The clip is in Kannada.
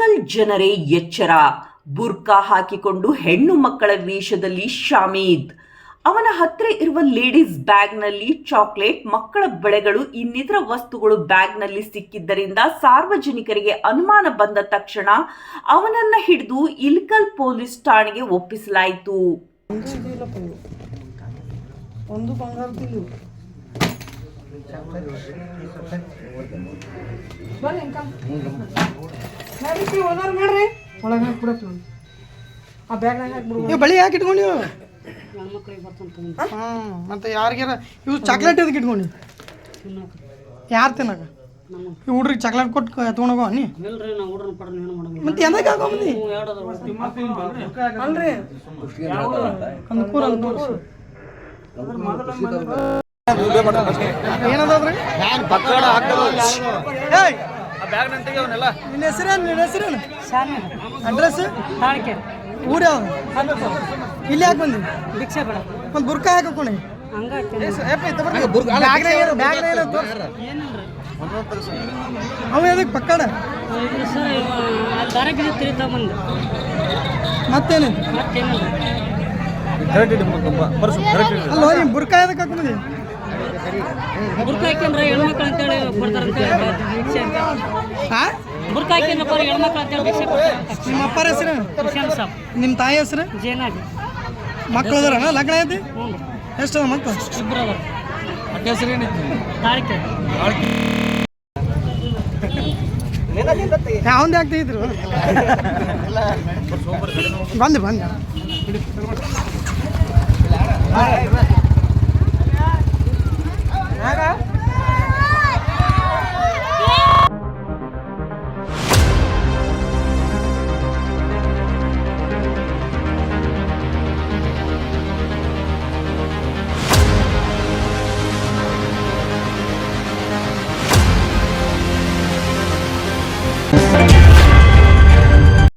ಇಳಕಲ್ ಜನರೇ ಎಚ್ಚರ. ಬುರ್ಕಾ ಹಾಕಿಕೊಂಡು ಹೆಣ್ಣು ಮಕ್ಕಳ ವೇಷದಲ್ಲಿ ಶಾಮೀದ್. ಅವನ ಹತ್ರ ಇರುವ ಲೇಡೀಸ್ ಬ್ಯಾಗ್ನಲ್ಲಿ ಚಾಕ್ಲೇಟ್, ಮಕ್ಕಳ ಬಳೆಗಳು, ಇನ್ನಿತರ ವಸ್ತುಗಳು ಬ್ಯಾಗ್ನಲ್ಲಿ ಸಿಕ್ಕಿದ್ದರಿಂದ ಸಾರ್ವಜನಿಕರಿಗೆ ಅನುಮಾನ ಬಂದ ತಕ್ಷಣ ಅವನನ್ನ ಹಿಡಿದು ಇಲ್ಕಲ್ ಪೊಲೀಸ್ ಠಾಣೆಗೆ ಒಪ್ಪಿಸಲಾಯಿತು. ಒಂದು ಮಾಡ್ರಿ. ಒಳಗೆ ಹಾಕ್ಬಿಡಪ್ಪ ನಾನು ಆ ಬ್ಯಾಗ್ನಾಗ ಹಾಕ್ಬಿಡು ನೀವು ಬಳಿ ಯಾಕೆ ಇಟ್ಕೊಂಡು ನೀವು ಹ್ಞೂ ಮತ್ತು ಯಾರಿಗಾರ ಇವು ಚಾಕ್ಲೇಟ್ ಎದಕ್ಕೆ ಇಟ್ಕೊಂಡು ಯಾರು ತಿನ್ನಕ? ಈ ಹುಡ್ರಿಗೆ ಚಾಕ್ಲೇಟ್ ಕೊಟ್ಟು ತೊಗೊಂಡೋಗೋ ನೀ? ಮತ್ತೆ ಎಂದಕ್ಕೆ ಹಾಕೊಂಬಂದಿ ಅಲ್ರಿ. ಅಂದ್ಕೂರ ಅಂದ್ಕೂರ ಏನದಾದ್ರಿ ಏಯ್! ನಿನ್ನ ಹೆಸರೇನು ನಿನ್ನ ಹೆಸರೇನು ಅಡ್ರೆಸ್? ತಾಳ್ಕೆ. ಊರು ಇಲ್ಲಿ ಯಾಕೆ ಬಂದಿ? ಭಿಕ್ಷೆ ಬೇಡ. ಒಂದು ಬುರ್ಕಾ ಹಂಗಾಯ್ತು ಅವ ಎದಕ್ಕೆ ಪಕ್ಕಡ? ಮತ್ತೇನು? ಮತ್ತೇನಿಲ್ಲ. ಅಲ್ಲೋ ಈ ಬುರ್ಕಾ ಎದಕ್ಕೆ ಹಾಕೊಂಡಿ ಬುರ್ಕ ಹಾಕ್ಯಂದ್ರೆ ಹೆಣ್ಮಕ್ಳು ಅಂತೇಳಿ ಕೊಡ್ತಾರಂತ ಭಿಕ್ಷೆ ಅಂತ. ಹಾ? ಬುರ್ಕ ಹಾಕ್ಯಂದ್ರಪ್ಪ ಹೆಣ್ಮಕ್ಳು ಅಂತೇಳಿ ಭಿಕ್ಷೆ ಕೊಡ್ತಾರೆ ನಿಮ್ಮ ಅಪ್ಪರ ಹೆಸರು? ಕಿಶನ್ ಸಾಬ್ ನಿಮ್ಮ ತಾಯಿ ಹೆಸರು? ಜೇನಾಗಿ. ಮಕ್ಕಳು ಅದಾರ ಲಗ್ನ ಐತಿ? ಎಷ್ಟು ಅದ ಮಕ್ಕಳು ಇಬ್ಬರು ಅದಾರ. ತಾಳಿಕೆ ಯಾವಂದೇ ಆಗ್ತಿದ್ರು ಬಂದು ಬಂದು.